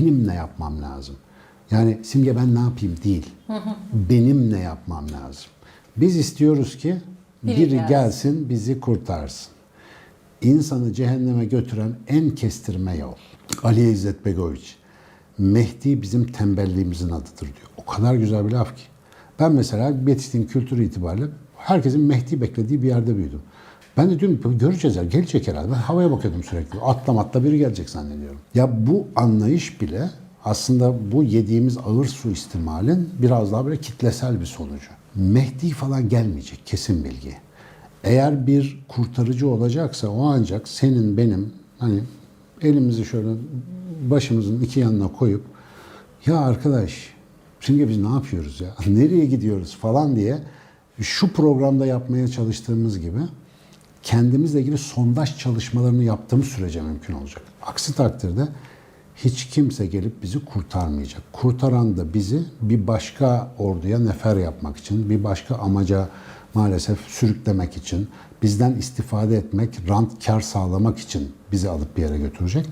benim ne yapmam lazım? Yani Simge ben ne yapayım değil. Benim ne yapmam lazım? Biz istiyoruz ki Biri biri gelsin. gelsin bizi kurtarsın. İnsanı cehenneme götüren en kestirme yol. Ali İzzet Begoviç. Mehdi bizim tembelliğimizin adıdır diyor. O kadar güzel bir laf ki. Ben mesela yetiştiğim kültür itibariyle herkesin Mehdi beklediği bir yerde büyüdüm. Ben de diyorum göreceğiz ya gelecek herhalde. Ben havaya bakıyordum sürekli. Atla biri gelecek zannediyorum. Ya bu anlayış bile aslında bu yediğimiz ağır su istimalin biraz daha böyle kitlesel bir sonucu. Mehdi falan gelmeyecek kesin bilgi. Eğer bir kurtarıcı olacaksa o ancak senin benim hani elimizi şöyle başımızın iki yanına koyup ya arkadaş şimdi biz ne yapıyoruz ya nereye gidiyoruz falan diye şu programda yapmaya çalıştığımız gibi kendimizle ilgili sondaj çalışmalarını yaptığımız sürece mümkün olacak. Aksi takdirde hiç kimse gelip bizi kurtarmayacak. Kurtaran da bizi bir başka orduya nefer yapmak için, bir başka amaca maalesef sürüklemek için, bizden istifade etmek, rant kar sağlamak için bizi alıp bir yere götürecek.